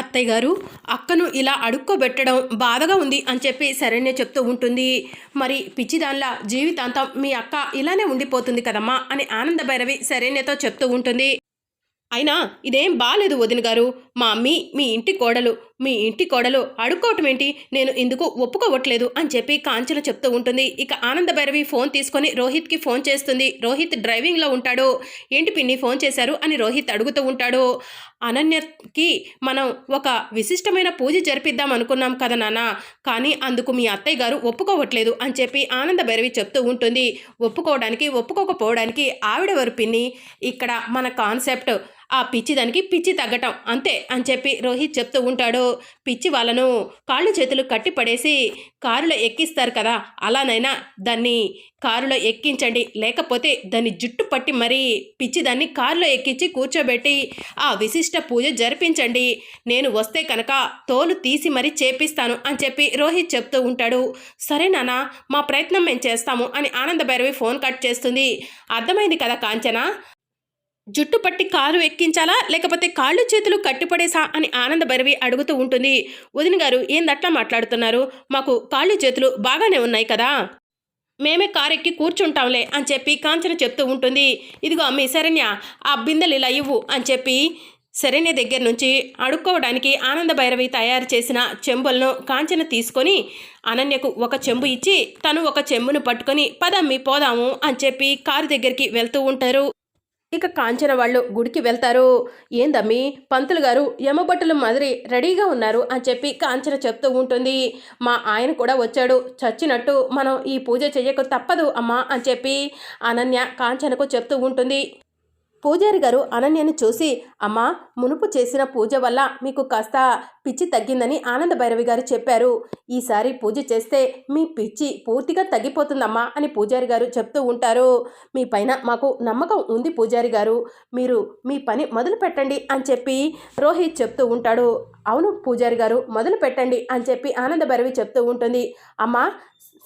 అత్తయ్య గారు అక్కను ఇలా అడుక్కోబెట్టడం బాధగా ఉంది అని చెప్పి శరణ్య చెప్తూ ఉంటుంది. మరి పిచ్చిదానిలా జీవితాంతం మీ అక్క ఇలానే ఉండిపోతుంది కదమ్మా అని ఆనంద భైరవి శరణ్యతో చెప్తూ ఉంటుంది. అయినా ఇదేం బాలేదు వదిన గారు మా అమ్మి మీ ఇంటి కోడలు. మీ ఇంటి కోడలు అడుక్కోవటం ఏంటి? నేను ఇందుకు ఒప్పుకోవట్లేదు అని చెప్పి కాంచన చెప్తూ ఉంటుంది. ఇక ఆనంద భైరవి ఫోన్ తీసుకొని రోహిత్కి ఫోన్ చేస్తుంది. రోహిత్ డ్రైవింగ్లో ఉంటాడు. ఏంటి పిన్ని ఫోన్ చేశారు అని రోహిత్ అడుగుతూ ఉంటాడు. అనన్యకి మనం ఒక విశిష్టమైన పూజ జరిపిద్దాం అనుకున్నాం కదా నాన్న. కానీ అందుకు మీ అత్తయ్య గారు ఒప్పుకోవట్లేదు అని చెప్పి ఆనంద భైరవి చెప్తూ ఉంటుంది. ఒప్పుకోవడానికి ఒప్పుకోకపోవడానికి ఆవిడెవరు పిన్ని? ఇక్కడ మన కాన్సెప్ట్ ఆ పిచ్చి దానికి పిచ్చి తగ్గటం. అంతే అని చెప్పి రోహిత్ చెప్తూ ఉంటాడు. పిచ్చి వాళ్ళను కాళ్ళు చేతులు కట్టి పడేసి కారులో ఎక్కిస్తారు కదా. అలానైనా దాన్ని కారులో ఎక్కించండి. లేకపోతే దాన్ని జుట్టు పట్టి మరీ పిచ్చి దాన్ని కారులో ఎక్కించి కూర్చోబెట్టి ఆ విశిష్ట పూజ జరిపించండి. నేను వస్తే కనుక తోలు తీసి మరీ చేపిస్తాను అని చెప్పి రోహిత్ చెప్తూ ఉంటాడు. సరే నాన్న మా ప్రయత్నం మేము చేస్తాము అని ఆనంద భైరవి ఫోన్ కట్ చేస్తుంది. అర్థమైంది కదా కాంచన? జుట్టు పట్టి కారు ఎక్కించాలా? లేకపోతే కాళ్ళు చేతులు కట్టిపడేసా? అని ఆనంద భైరవి అడుగుతూ ఉంటుంది. వదిన గారు ఏందట్లా మాట్లాడుతున్నారు? మాకు కాళ్ళు చేతులు బాగానే ఉన్నాయి కదా. మేమే కారు ఎక్కి కూర్చుంటాంలే అని చెప్పి కాంచన చెప్తూ ఉంటుంది. ఇదిగో అమ్మి శరణ్య ఆ బిందెలు ఇలా ఇవ్వు అని చెప్పి శరణ్య దగ్గర నుంచి అడుక్కోవడానికి ఆనంద భైరవి తయారు చేసిన చెంబులను కాంచన తీసుకొని అనన్యకు ఒక చెంబు ఇచ్చి తను ఒక చెంబును పట్టుకొని పదమ్మి పోదాము అని చెప్పి కారు దగ్గరికి వెళ్తూ ఉంటారు. ఇక కాంచన వాళ్ళు గుడికి వెళ్తారు. ఏందమ్మి? పంతులు గారు యమబట్టలు మాదిరి రెడీగా ఉన్నారు అని చెప్పి కాంచన చెప్తూ ఉంటుంది. మా ఆయన కూడా వచ్చాడు. చచ్చినట్టు మనం ఈ పూజ చేయక తప్పదు అమ్మా అని చెప్పి అనన్య కాంచనకు చెప్తూ ఉంటుంది. పూజారి గారు అనన్యను చూసి అమ్మా మునుపు చేసిన పూజ వల్ల మీకు కాస్త పిచ్చి తగ్గిందని ఆనంద భైరవి గారు చెప్పారు. ఈసారి పూజ చేస్తే మీ పిచ్చి పూర్తిగా తగ్గిపోతుందమ్మా అని పూజారి గారు చెప్తూ ఉంటారు. మీ పైన మాకు నమ్మకం ఉంది పూజారి గారు. మీరు మీ పని మొదలు పెట్టండి అని చెప్పి రోహిత్ చెప్తూ ఉంటాడు. అవును పూజారి గారు మొదలు పెట్టండి అని చెప్పి ఆనంద భైరవి చెప్తూ ఉంటుంది. అమ్మా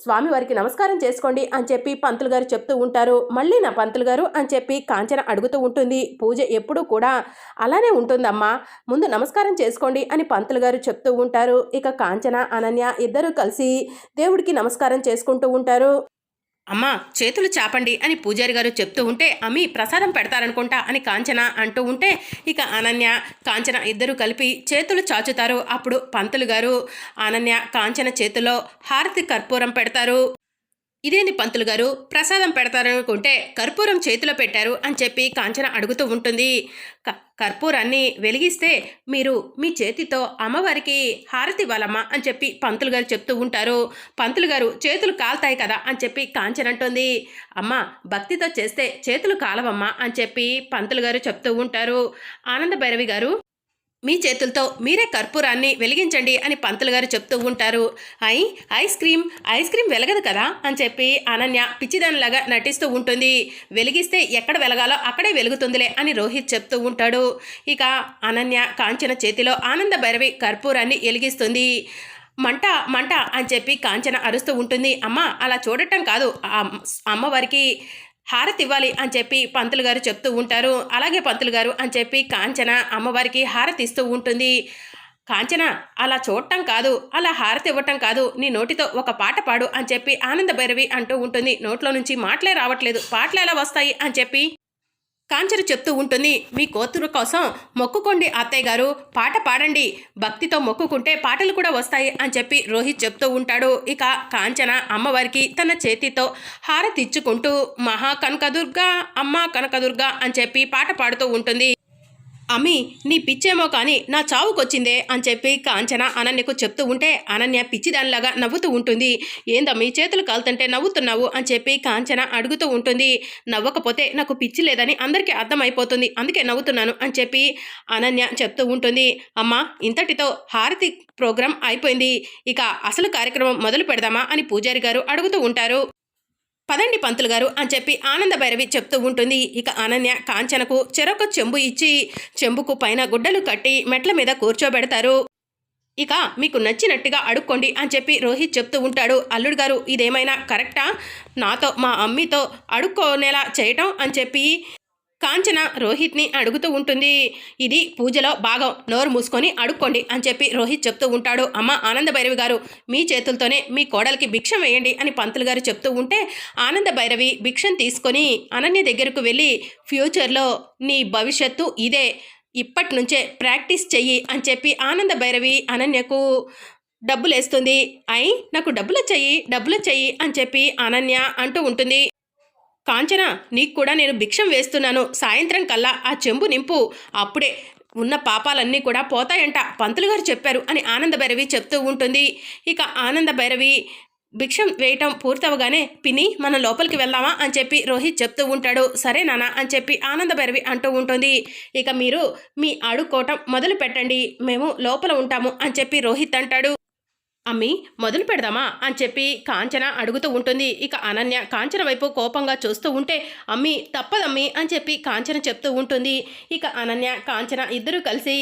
స్వామివారికి నమస్కారం చేసుకోండి అని చెప్పి పంతులు గారు చెప్తూ ఉంటారు. మళ్ళీ నా పంతులు గారు అని చెప్పి కాంచన అడుగుతూ ఉంటుంది. పూజ ఎప్పుడూ కూడా అలానే ఉంటుందమ్మా. ముందు నమస్కారం చేసుకోండి అని పంతులు గారు చెప్తూ ఉంటారు. ఇక కాంచన అనన్య ఇద్దరూ కలిసి దేవుడికి నమస్కారం చేసుకుంటూ ఉంటారు. అమ్మా చేతులు చాపండి అని పూజారి గారు చెప్తూ ఉంటే అమ్మి ప్రసాదం పెడతారనుకుంటా అని కాంచన అంటూ ఉంటే ఇక అనన్య కాంచన ఇద్దరు కలిపి చేతులు చాచుతారు. అప్పుడు పంతులు గారు అనన్య కాంచన చేతిలో హారతి కర్పూరం పెడతారు. ఇదేంది పంతులు గారు? ప్రసాదం పెడతారనుకుంటే కర్పూరం చేతిలో పెట్టారు అని చెప్పి కాంచన అడుగుతూ ఉంటుంది. క కర్పూరాన్ని వెలిగిస్తే మీరు మీ చేతితో అమ్మవారికి హారతి ఇవ్వాలమ్మా అని చెప్పి పంతులు గారు చెప్తూ ఉంటారు. పంతులు గారు చేతులు కాలుతాయి కదా అని చెప్పి కాంచన అంటుంది. అమ్మ భక్తితో చేస్తే చేతులు కాలవమ్మా అని చెప్పి పంతులు గారు చెప్తూ ఉంటారు. ఆనంద భైరవి గారు మీ చేతులతో మీరే కర్పూరాన్ని వెలిగించండి అని పంతులు గారు చెప్తూ ఉంటారు. I ice cream ice cream వెలగదు కదా అని చెప్పి అనన్య పిచ్చిదానిలాగా నటిస్తూ ఉంటుంది. వెలిగిస్తే ఎక్కడ వెలగాలో అక్కడే వెలుగుతుందిలే అని రోహిత్ చెప్తూ ఉంటాడు. ఇక అనన్య కాంచన చేతిలో ఆనంద భైరవి కర్పూరాన్ని వెలిగిస్తుంది. మంట మంట అని చెప్పి కాంచన అరుస్తూ ఉంటుంది. అమ్మ అలా చూడటం కాదు. అమ్మవారికి హారతి ఇవ్వాలి అని చెప్పి పంతులు గారు చెప్తూ ఉంటారు. అలాగే పంతులు గారు అని చెప్పి కాంచన అమ్మవారికి హారతి ఇస్తూ ఉంటుంది. కాంచన అలా చూడటం కాదు. అలా హారతి ఇవ్వటం కాదు. నీ నోటితో ఒక పాట పాడు అని చెప్పి ఆనంద భైరవి అంటూ ఉంటుంది. నోట్లో నుంచి మాటలే రావట్లేదు. పాటలు ఎలా వస్తాయి అని చెప్పి కాంచన చెప్తూ ఉంటుంది మీ కూతురు కోసం మొక్కుకోండి అత్తయ్య గారు పాట పాడండి. భక్తితో మొక్కుకుంటే పాటలు కూడా వస్తాయి అని చెప్పి రోహిత్ చెప్తూ ఉంటాడు. ఇక కాంచన అమ్మవారికి తన చేతితో హారతిచ్చుకుంటూ మహా కనకదుర్గా అమ్మ కనకదుర్గా అని చెప్పి పాట పాడుతూ ఉంటుంది. అమ్మి నీ పిచ్చేమో కానీ నా చావుకొచ్చిందే అని చెప్పి కాంచన అనన్యకు చెప్తూ ఉంటే అనన్య పిచ్చిదానిలాగా నవ్వుతూ ఉంటుంది. ఏందమ్మి చేతులు కాలుతుంటే నవ్వుతున్నావు అని చెప్పి కాంచన అడుగుతూ ఉంటుంది. నవ్వకపోతే నాకు పిచ్చి లేదని అందరికీ అర్థమైపోతుంది. అందుకే నవ్వుతున్నాను అని చెప్పి అనన్య చెప్తూ ఉంటుంది. అమ్మ ఇంతటితో హారతి ప్రోగ్రాం అయిపోయింది. ఇక అసలు కార్యక్రమం మొదలు పెడదామా అని పూజారి గారు అడుగుతూ ఉంటారు. పదండి పంతులు గారు అని చెప్పి ఆనంద భైరవి చెప్తూ ఉంటుంది. ఇక అనన్య కాంచనకు చెరొక చెంబు ఇచ్చి చెంబుకు పైన గుడ్డలు కట్టి మెట్ల మీద కూర్చోబెడతారు. ఇక మీకు నచ్చినట్టుగా అడుక్కోండి అని చెప్పి రోహిత్ చెప్తూ ఉంటాడు. అల్లుడు గారు ఇదేమైనా కరెక్టా? నాతో మా అమ్మితో అడుక్కోనేలా చేయటం అని చెప్పి కాంచన రోహిత్ని అడుగుతూ ఉంటుంది. ఇది పూజలో భాగం. నోరు మూసుకొని అడుక్కోండి అని చెప్పి రోహిత్ చెప్తూ ఉంటాడు. అమ్మ ఆనంద భైరవి గారు మీ చేతులతోనే మీ కోడలికి భిక్షం వేయండి అని పంతులు గారు చెప్తూ ఉంటే ఆనంద భైరవి భిక్షం తీసుకొని అనన్య దగ్గరకు వెళ్ళి ఫ్యూచర్లో నీ భవిష్యత్తు ఇదే. ఇప్పటి నుంచే ప్రాక్టీస్ చెయ్యి అని చెప్పి ఆనంద భైరవి అనన్యకు డబ్బులు వేస్తుంది అయి నాకు డబ్బులు చెయ్యి డబ్బులు చెయ్యి అని చెప్పి అనన్య అంటూ ఉంటుంది. కాంచన నీకు కూడా నేను భిక్షం వేస్తున్నాను. సాయంత్రం కల్లా ఆ చెంబు నింపు. అప్పుడే ఉన్న పాపాలన్నీ కూడా పోతాయంట. పంతులు గారు చెప్పారు అని ఆనంద భైరవి చెప్తూ ఉంటుంది. ఇక ఆనంద భైరవి భిక్షం వేయటం పూర్తవగానే పిని మనం లోపలికి వెళ్దామా? అని చెప్పి రోహిత్ చెప్తూ ఉంటాడు. సరే నాన్న అని చెప్పి ఆనంద భైరవి అంటూ ఉంటుంది. ఇక మీరు మీ ఆడుకోవటం మొదలు పెట్టండి మేము లోపల ఉంటాము అని చెప్పి రోహిత్ అంటాడు. అమ్మి మొదలు పెడదామా? అని చెప్పి కాంచన అడుగుతూ ఉంటుంది. ఇక అనన్య కాంచన వైపు కోపంగా చూస్తూ ఉంటే అమ్మి తప్పదమ్మి అని చెప్పి కాంచన చెప్తూ ఉంటుంది. ఇక అనన్య కాంచన ఇద్దరూ కలిసి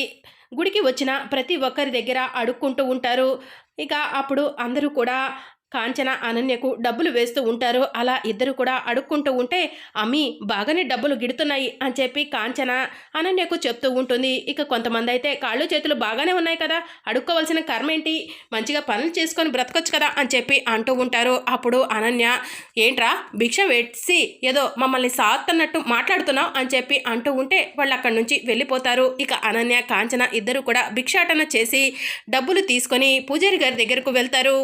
గుడికి వచ్చిన ప్రతి ఒక్కరి దగ్గర అడుక్కుంటూ ఉంటారు. ఇక అప్పుడు అందరూ కూడా కాంచన అనన్యకు డబ్బులు వేస్తూ ఉంటారు. అలా ఇద్దరు కూడా అడుక్కుంటూ ఉంటే అమ్మి బాగానే డబ్బులు గిడుతున్నాయి అని చెప్పి కాంచన అనన్యకు చెప్తూ ఉంటుంది. ఇక కొంతమంది అయితే కాళ్ళు చేతులు బాగానే ఉన్నాయి కదా అడుక్కోవలసిన కర్మ ఏంటి మంచిగా పనులు చేసుకొని బ్రతకొచ్చు కదా అని చెప్పి అంటూ ఉంటారు. అప్పుడు అనన్య ఏంట్రా భిక్ష వేసి ఏదో మమ్మల్ని సాత్తన్నట్టు మాట్లాడుతున్నావు? అని చెప్పి అంటూ ఉంటే వాళ్ళు అక్కడి నుంచి వెళ్ళిపోతారు. ఇక అనన్య కాంచన ఇద్దరు కూడా భిక్షాటన చేసి డబ్బులు తీసుకొని పూజారి గారి దగ్గరకు వెళ్తారు.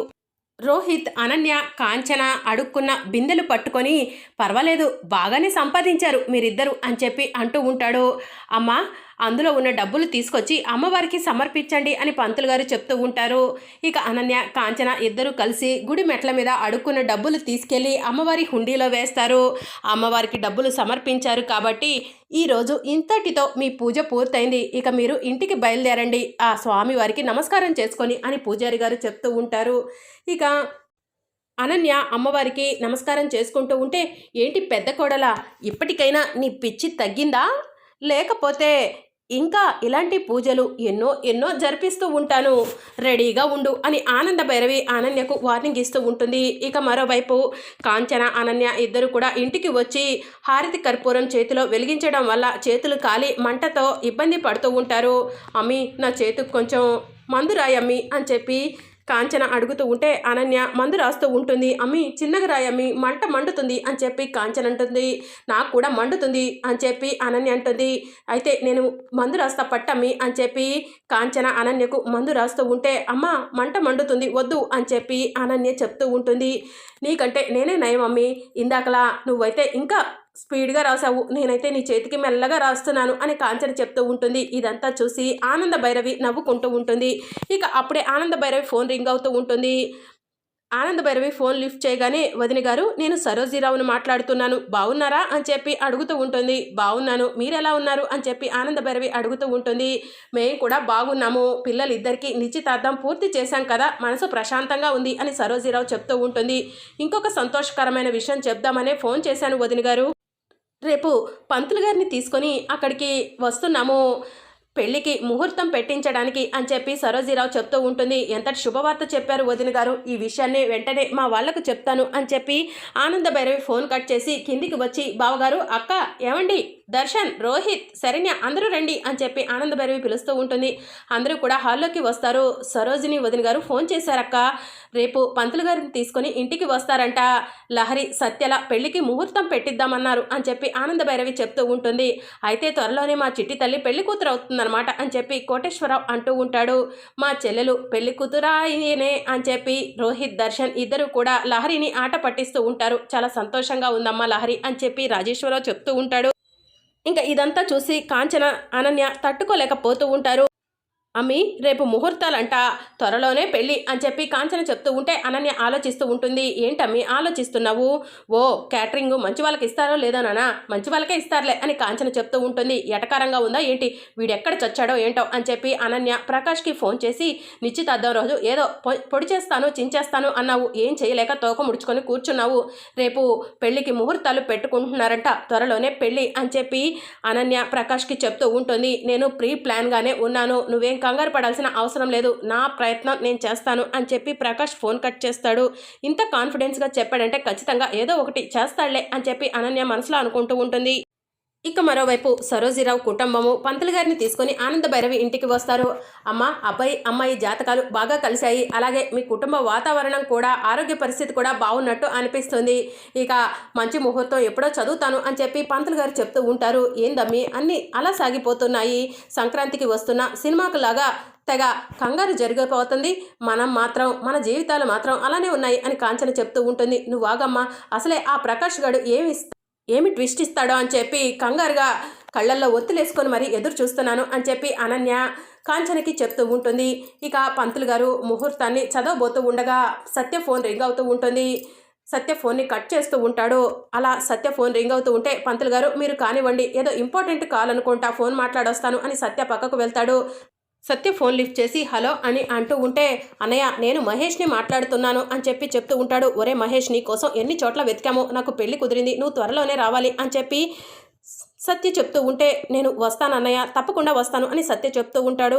రోహిత్ అనన్య కాంచన అడుక్కున్న బిందెలు పట్టుకొని పర్వాలేదు బాగానే సంపాదించారు మీరిద్దరు అని చెప్పి అంటూ ఉంటాడు. అమ్మ అందులో ఉన్న డబ్బులు తీసుకొచ్చి అమ్మవారికి సమర్పించండి అని పంతులు గారు చెప్తూ ఉంటారు. ఇక అనన్య కాంచన ఇద్దరు కలిసి గుడి మెట్ల మీద అడుక్కున్న డబ్బులు తీసుకెళ్ళి అమ్మవారి హుండీలో వేస్తారు. అమ్మవారికి డబ్బులు సమర్పించారు కాబట్టి ఈరోజు ఇంతటితో మీ పూజ పూర్తయింది. ఇక మీరు ఇంటికి బయలుదేరండి. ఆ స్వామి వారికి నమస్కారం చేసుకొని అని పూజారి గారు చెప్తూ ఉంటారు. ఇక అనన్య అమ్మవారికి నమస్కారం చేసుకుంటూ ఉంటే ఏంటి పెద్ద కోడలా? ఇప్పటికైనా నీ పిచ్చి తగ్గిందా? లేకపోతే ఇంకా ఇలాంటి పూజలు ఎన్నో ఎన్నో జరిపిస్తూ ఉంటాను. రెడీగా ఉండు అని ఆనంద భైరవి అనన్యకు వార్నింగ్ ఇస్తూ ఉంటుంది. ఇక మరోవైపు కాంచన అనన్య ఇద్దరు కూడా ఇంటికి వచ్చి హారతి కర్పూరం చేతిలో వెలిగించడం వల్ల చేతులు కాలి మంటతో ఇబ్బంది పడుతూ ఉంటారు. అమ్మి నా చేతికి కొంచెం మందు రాయమ్మి అని చెప్పి కాంచన అడుగుతూ ఉంటే అనన్య మందు రాస్తూ ఉంటుంది. అమ్మి చిన్నగా రాయమ్మి మంట మండుతుంది అని చెప్పి కాంచన అంటుంది. నాకు కూడా మండుతుంది అని చెప్పి అనన్య అంటుంది. అయితే నేను మందు రాస్తా పట్టమ్మి అని చెప్పి కాంచన అనన్యకు మందు రాస్తూ ఉంటే అమ్మ మంట మండుతుంది వద్దు అని చెప్పి అనన్య చెప్తూ ఉంటుంది. నీకంటే నేనే నయం అమ్మి. ఇందాకలా నువ్వైతే ఇంకా స్పీడ్గా రాసావు నేనైతే నీ చేతికి మెల్లగా రాస్తున్నాను అని కాంచన చెప్తూ ఉంటుంది. ఇదంతా చూసి ఆనంద భైరవి నవ్వుకుంటూ ఉంటుంది. ఇక అప్పుడే ఆనంద భైరవి ఫోన్ రింగ్ అవుతూ ఉంటుంది. ఆనంద భైరవి ఫోన్ లిఫ్ట్ చేయగానే వదిన గారు నేను సరోజీరావును మాట్లాడుతున్నాను. బాగున్నారా అని చెప్పి అడుగుతూ ఉంటుంది. బాగున్నాను మీరు ఎలా ఉన్నారు? అని చెప్పి ఆనంద భైరవి అడుగుతూ ఉంటుంది. మేము కూడా బాగున్నాము. పిల్లలిద్దరికీ నిశ్చితార్థం పూర్తి చేశాం కదా? మనసు ప్రశాంతంగా ఉంది అని సరోజీరావు చెప్తూ ఉంటుంది. ఇంకొక సంతోషకరమైన విషయం చెప్దామనే ఫోన్ చేశాను వదిన గారు. రేపు పంతులు గారిని తీసుకొని అక్కడికి వస్తున్నాము. పెళ్ళికి ముహూర్తం పెట్టించడానికి అని చెప్పి సరోజీరావు చెప్తూ ఉంటుంది. ఎంతటి శుభవార్త చెప్పారు వదిన గారు? ఈ విషయాన్ని వెంటనే మా వాళ్ళకు చెప్తాను అని చెప్పి ఆనంద భైరవి ఫోన్ కట్ చేసి కిందికి వచ్చి బావగారు అక్క ఏమండి? దర్శన్ రోహిత్ శరణ్య అందరూ రండి అని చెప్పి ఆనంద భైరవి పిలుస్తూ ఉంటుంది. అందరూ కూడా హాల్లోకి వస్తారు. సరోజిని వదిన గారు ఫోన్ చేశారక్క. రేపు పంతులు గారిని తీసుకొని ఇంటికి వస్తారంట. లహరి సత్యల పెళ్ళికి ముహూర్తం పెట్టిద్దామన్నారు అని చెప్పి ఆనంద భైరవి చెప్తూ ఉంటుంది. అయితే త్వరలోనే మా చిట్టి తల్లి పెళ్ళి కూతురు అవుతుందన్నమాట అని చెప్పి కోటేశ్వరరావు అంటూ ఉంటాడు. మా చెల్లెలు పెళ్ళి కూతురాయినే అని చెప్పి రోహిత్ దర్శన్ ఇద్దరు కూడా లహరిని ఆట పట్టిస్తూ ఉంటారు. చాలా సంతోషంగా ఉందమ్మా లహరి అని చెప్పి రాజేశ్వరరావు చెప్తూ ఉంటాడు. ఇంకా ఇదంతా చూసి కాంచన అనన్య తట్టుకోలేకపోతూ ఉంటారు. అమ్మి రేపు ముహూర్తాలంట. త్వరలోనే పెళ్ళి అని చెప్పి కాంచన చెప్తూ ఉంటే అనన్య ఆలోచిస్తూ ఉంటుంది. ఏంటమ్మి ఆలోచిస్తున్నావు? ఓ క్యాటరింగ్ మంచి వాళ్ళకి ఇస్తారో లేదో నానా? మంచి వాళ్ళకే ఇస్తారులే అని కాంచన చెప్తూ ఉంటుంది. ఎటకారంగా ఉందా ఏంటి? వీడెక్కడ చచ్చాడో ఏంటో అని చెప్పి అనన్య ప్రకాష్కి ఫోన్ చేసి నిశ్చితార్థం రోజు ఏదో పొడి చేస్తాను చించేస్తాను అన్నావు. ఏం చేయలేక తోక ముడుచుకొని కూర్చున్నావు. రేపు పెళ్ళికి ముహూర్తాలు పెట్టుకుంటున్నారంట. త్వరలోనే పెళ్ళి అని చెప్పి అనన్య ప్రకాష్కి చెప్తూ ఉంటుంది. నేను ప్రీ ప్లాన్గానే ఉన్నాను. నువ్వేం కంగారు పడాల్సిన అవసరం లేదు. నా ప్రయత్నం నేను చేస్తాను అని చెప్పి ప్రకాష్ ఫోన్ కట్ చేస్తాడు. ఇంత కాన్ఫిడెన్స్గా చెప్పాడంటే ఖచ్చితంగా ఏదో ఒకటి చేస్తాడులే అని చెప్పి అనన్య మనసులో అనుకుంటూ ఉంటుంది. ఇక మరోవైపు సరోజీరావు కుటుంబము పంతులు గారిని తీసుకొని ఆనంద భైరవి ఇంటికి వస్తారు. అమ్మ అబ్బాయి అమ్మాయి జాతకాలు బాగా కలిశాయి. అలాగే మీ కుటుంబ వాతావరణం కూడా ఆరోగ్య పరిస్థితి కూడా బాగున్నట్టు అనిపిస్తుంది. ఇక మంచి ముహూర్తం ఎప్పుడో చదువుతాను అని చెప్పి పంతులు గారు చెప్తూ ఉంటారు. ఏందమ్మి? అన్నీ అలా సాగిపోతున్నాయి. సంక్రాంతికి వస్తున్న సినిమాకు లాగా తెగ కంగారు జరిగిపోతుంది. మనం మాత్రం మన జీవితాలు మాత్రం అలానే ఉన్నాయి అని కాంచన చెప్తూ ఉంటుంది. నువ్వు వాగమ్మా అసలే ఆ ప్రకాష్ గడు ఏమి ఏమి ట్విస్ట్ ఇస్తాడో అని చెప్పి కంగారుగా కళ్ళల్లో ఒత్తులేసుకొని మరి ఎదురు చూస్తున్నాను అని చెప్పి అనన్య కాంచనకి చెప్తూ ఉంటుంది. ఇక పంతులు గారు ముహూర్తాన్ని చదవబోతూ ఉండగా సత్య ఫోన్ రింగ్ అవుతూ ఉంటుంది. సత్య ఫోన్ని కట్ చేస్తూ ఉంటాడు. అలా సత్య ఫోన్ రింగ్ అవుతూ ఉంటే పంతులు గారు మీరు కానివ్వండి ఏదో ఇంపార్టెంట్ కాల్ అనుకుంటా ఫోన్ మాట్లాడొస్తాను అని సత్య పక్కకు వెళ్తాడు. సత్య ఫోన్ లిఫ్ట్ చేసి హలో అని అంటూ ఉంటే అన్నయ్య నేను మహేష్ని మాట్లాడుతున్నాను అని చెప్పి చెప్తూ ఉంటాడు. ఒరే మహేష్ నీ కోసం ఎన్ని చోట్ల వెతికామో నాకు పెళ్ళి కుదిరింది నువ్వు త్వరలోనే రావాలి అని చెప్పి సత్య చెప్తూ ఉంటే నేను వస్తాను అన్నయ్య తప్పకుండా వస్తాను అని సత్య చెప్తూ ఉంటాడు.